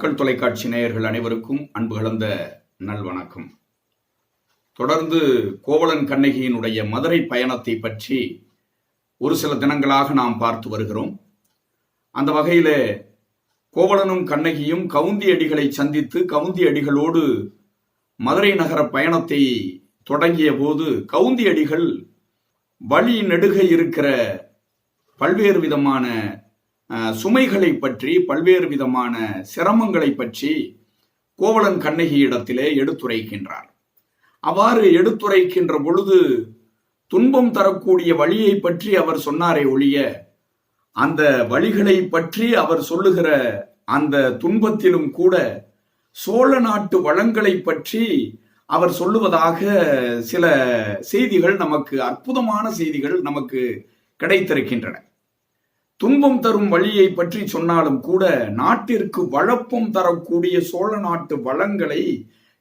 மக்கள் தொலைக்காட்சி நேயர்கள் அனைவருக்கும் அன்பு கலந்த நல்வணக்கம். தொடர்ந்து கோவலன் கண்ணகியினுடைய மதுரை பயணத்தை பற்றி ஒரு சில தினங்களாக நாம் பார்த்து வருகிறோம். அந்த வகையில் கோவலனும் கண்ணகியும் கவுந்தி அடிகளை சந்தித்து கவுந்தி அடிகளோடு மதுரை நகர பயணத்தை தொடங்கிய போது கவுந்தி அடிகள் வழி நெடுக இருக்கிற பல்வேறு விதமான சுமைகளை பற்றி பல்வேறு விதமான சிரமங்களை பற்றி கோவலன் கண்ணகியிடத்திலே எடுத்துரைக்கின்றார். அவ்வாறு எடுத்துரைக்கின்ற பொழுது துன்பம் தரக்கூடிய வழியை பற்றி அவர் சொன்னாரே ஒழிய அந்த வழிகளை பற்றி அவர் சொல்லுகிற அந்த துன்பத்திலும் கூட சோழ நாட்டு வளங்களை பற்றி அவர் சொல்லுவதாக சில செய்திகள் நமக்கு அற்புதமான செய்திகள் நமக்கு கிடைத்திருக்கின்றன. துன்பம் தரும் வழியை பற்றி சொன்னாலும் கூட நாட்டிற்கு வழப்பம் தரக்கூடிய சோழ நாட்டு வளங்களை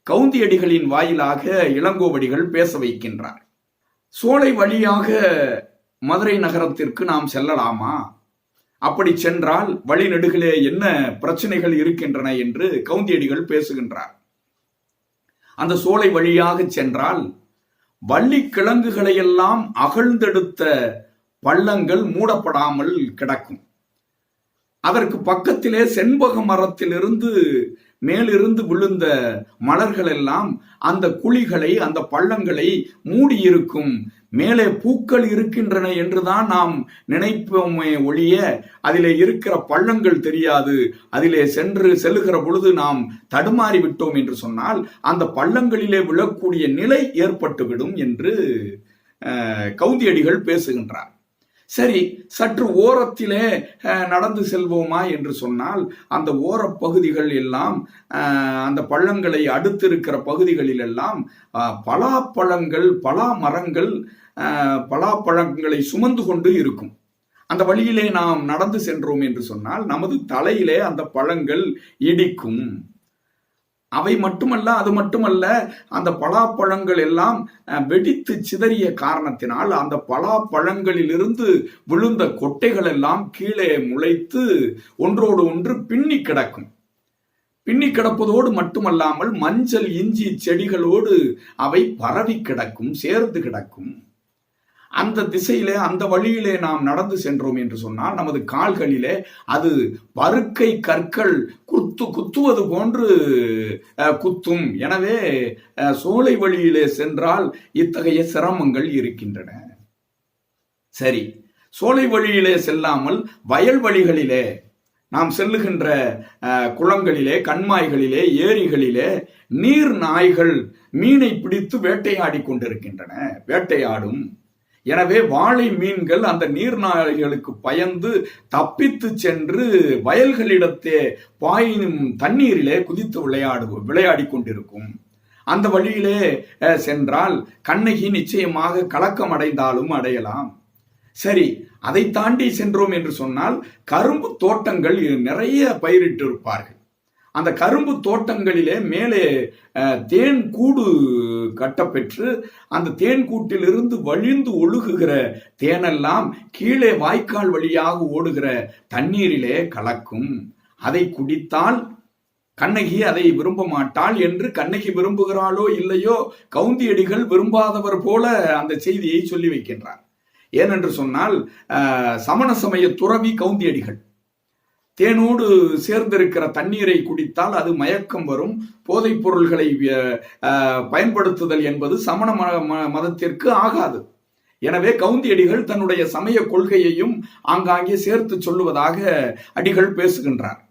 கவுந்தியடிகளின் வாயிலாக இளங்கோவடிகள் பேச வைக்கின்றார். சோலை வழியாக மதுரை நகரத்திற்கு நாம் செல்லலாமா? அப்படி சென்றால் வழிநெடுகிலே என்ன பிரச்சனைகள் இருக்கின்றன என்று கவுந்தியடிகள் பேசுகின்றார். அந்த சோலை வழியாக சென்றால் வள்ளி கிழங்குகளை எல்லாம் அகழ்ந்தெடுத்த பள்ளங்கள் மூடப்படாமல் கிடக்கும். அதற்கு பக்கத்திலே செண்பக மரத்திலிருந்து மேலிருந்து விழுந்த மலர்கள் எல்லாம் அந்த குழிகளை அந்த பள்ளங்களை மூடியிருக்கும். மேலே பூக்கள் இருக்கின்றன என்றுதான் நாம் நினைப்போமே ஒழிய அதிலே இருக்கிற பள்ளங்கள் தெரியாது. அதிலே சென்று செல்லுகிற பொழுது நாம் தடுமாறி விட்டோம் என்று சொன்னால் அந்த பள்ளங்களிலே விழக்கூடிய நிலை ஏற்பட்டுவிடும் என்று கவுந்தியடிகள் பேசுகின்றார். சரி சற்று ஓரத்திலே நடந்து செல்வோமா என்று சொன்னால் அந்த ஓரப் பகுதிகள் எல்லாம் அந்த பள்ளங்களை அடுத்திருக்கிற பகுதிகளில் எல்லாம் பலாப்பழங்கள் பலா மரங்கள் பலாப்பழங்களை சுமந்து கொண்டு இருக்கும். அந்த வழியிலே நாம் நடந்து சென்றோம் என்று சொன்னால் நமது தலையிலே அந்த பழங்கள் இடிக்கும். அவை மட்டுமல்ல அது மட்டுமல்ல அந்த பலாப்பழங்கள் எல்லாம் வெடித்து சிதறிய காரணத்தினால் அந்த பலாப்பழங்களிலிருந்து விழுந்த கொட்டைகள் எல்லாம் கீழே முளைத்து ஒன்றோடு ஒன்று பின்னி கிடக்கும். பின்னி கிடப்பதோடு மட்டுமல்லாமல் மஞ்சள் இஞ்சி செடிகளோடு அவை பரவி கிடக்கும் சேர்ந்து கிடக்கும். அந்த திசையிலே அந்த வழியிலே நாம் நடந்து சென்றோம் என்று சொன்னால் நமது கால்களிலே அது பருக்கை கற்கள் குத்து குத்துவது போன்று குத்தும். எனவே அஹ், சோலை வழியிலே சென்றால் இத்தகைய சிரமங்கள் இருக்கின்றன. சரி. சோலை வழியிலே செல்லாமல் வயல் வழிகளிலே நாம் செல்லுகின்ற அஹ், குளங்களிலே கண்மாய்களிலே ஏரிகளிலே நீர் நாய்கள் மீனை பிடித்து வேட்டையாடி கொண்டிருக்கின்றன. வேட்டையாடும். எனவே வாழை மீன்கள் அந்த நீர்நாய்களுக்கு பயந்து தப்பித்து சென்று வயல்களிடத்தே பாயும் தண்ணீரிலே குதித்து விளையாடு விளையாடி கொண்டிருக்கும். அந்த வழியிலே சென்றால் கண்ணகி நிச்சயமாக கலக்கம் அடைந்தாலும் அடையலாம். சரி அதை தாண்டி சென்றோம் என்று சொன்னால் கரும்பு தோட்டங்கள் நிறைய பயிரிட்டு இருப்பார்கள் அந்த கரும்பு தோட்டங்களிலே மேலே தேன் கூடு கட்டப்பெற்று அந்த தேன் கூட்டிலிருந்து வழிந்து ஒழுகுகிற தேனெல்லாம் கீழே வாய்க்கால் வழியாக ஓடுகிற தண்ணீரிலே கலக்கும். அதை குடித்தால் கண்ணகி அதை விரும்ப மாட்டாள் என்று கண்ணகி விரும்புகிறாளோ இல்லையோ கவுந்தியடிகள் விரும்பாதவர் போல அந்த செய்தியை சொல்லி வைக்கின்றார். ஏனென்று சொன்னால் சமண சமய துறவி கவுந்தியடிகள். தேனோடு சேர்ந்திருக்கிற தண்ணீரை குடித்தால் அது மயக்கம் வரும். போதைப் பொருள்களை பயன்படுத்துதல் என்பது சமண ம- மதத்திற்கு ஆகாது. எனவே கவுந்தியடிகள் தன்னுடைய சமய கொள்கையையும் ஆங்காங்கே சேர்த்து சொல்லுவதாக அடிகள் பேசுகின்றார்.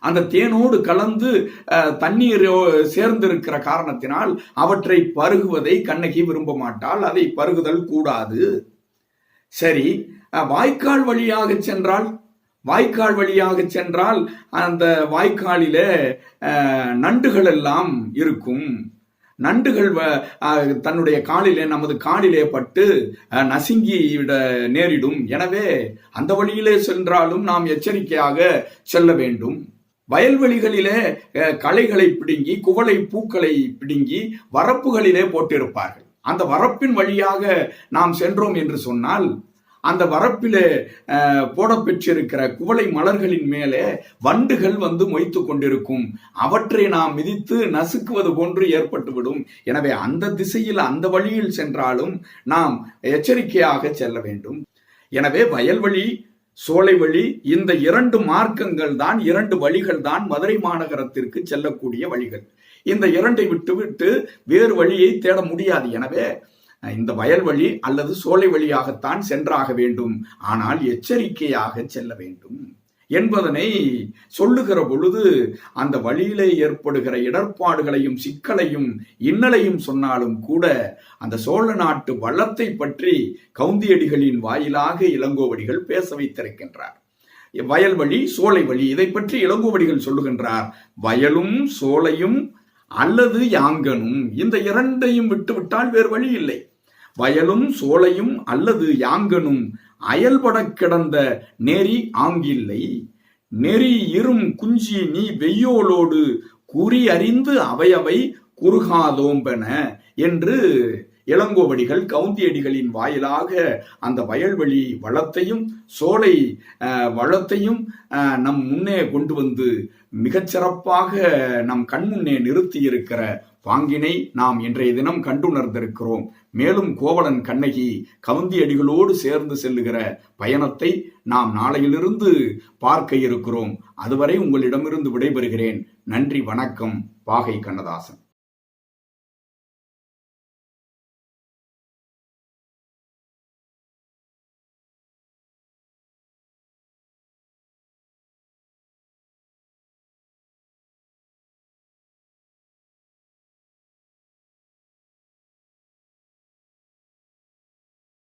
அந்த தேனோடு கலந்து தண்ணீர் சேர்ந்திருக்கிற காரணத்தினால் அவற்றை பருகுவதை கண்ணகி விரும்ப மாட்டாள். அதை பருகுதல் கூடாது. சரி வாய்க்கால் வழியாக சென்றால் வாய்க்கால் வழியாக சென்றால் அந்த வாய்க்காலிலே நண்டுகள் எல்லாம் இருக்கும். நண்டுகள் வ- தன்னுடைய காலிலே நமது காலிலே பட்டு நசுங்கி விட நேரிடும். எனவே அந்த வழியிலே சென்றாலும் நாம் எச்சரிக்கையாக செல்ல வேண்டும். வயல்வெளிகளிலே களைகளை பிடுங்கி குவளை பூக்களை பிடுங்கி வரப்புகளிலே போட்டிருப்பார்கள். அந்த வரப்பின் வழியாக நாம் சென்றோம் என்று சொன்னால் அந்த வரப்பிலே போடப்பெற்றிருக்கிற குவளை மலர்களின் மேலே வண்டுகள் வந்து மொய்த்து கொண்டிருக்கும். அவற்றை நாம் மிதித்து நசுக்குவது போன்று ஏற்பட்டுவிடும். எனவே அந்த திசையில் அந்த வழியில் சென்றாலும் நாம் எச்சரிக்கையாக செல்ல வேண்டும். எனவே வயல்வெளி சோலை வழி இந்த இரண்டு மார்க்கங்கள் தான் இரண்டு வழிகள் தான் மதுரை மாநகரத்திற்கு செல்லக்கூடிய வழிகள். இந்த இரண்டை விட்டுவிட்டு வேறு வழியை தேட முடியாது. எனவே இந்த வயல்வழி அல்லது சோலை வழியாகத்தான் சென்றாக வேண்டும். ஆனால் எச்சரிக்கையாக செல்ல வேண்டும். என்பதனை சொல்லுகிற பொழுது அந்த வழியிலே ஏற்படுகிற இடர்பாடுகளையும் சிக்கலையும் இன்னலையும் சொன்னாலும் கூட அந்த சோழ நாட்டு வளத்தை பற்றி கவுந்தியடிகளின் வாயிலாக இளங்கோவடிகள் பேச வைத்திருக்கின்றார். வயல்வழி சோலை வழி இதை பற்றி இளங்கோவடிகள் சொல்லுகின்றார். வயலும் சோலையும் அல்லது யாங்கனும் இந்த இரண்டையும் விட்டுவிட்டால் வேறு வழி இல்லை. வயலும் சோலையும் அல்லது யாங்கனும் அயல்பட கிடந்த நெறி ஆங்கில்லை. நெறி இரும் குஞ்சி நீ வெய்யோலோடு குறி அறிந்து அவையவை குறுகாதோம்பென என்று இளங்கோவடிகள் கவுந்தியடிகளின் வாயிலாக அந்த வயல்வெளி வளத்தையும் சோலை வளத்தையும் நம் முன்னே கொண்டு வந்து மிகச்சிறப்பாக நம் கண்முன்னே நிறுத்தி இருக்கிற பாங்கினை நாம் இன்றைய தினம் கண்டுணர்ந்திருக்கிறோம். மேலும் கோவலன் கண்ணகி கவுந்தியடிகளோடு சேர்ந்து செல்லுகிற பயணத்தை நாம் நாளையிலிருந்து பார்க்க இருக்கிறோம். அதுவரை உங்களிடமிருந்து விடைபெறுகிறேன். நன்றி வணக்கம். பாகை கண்ணதாசன்.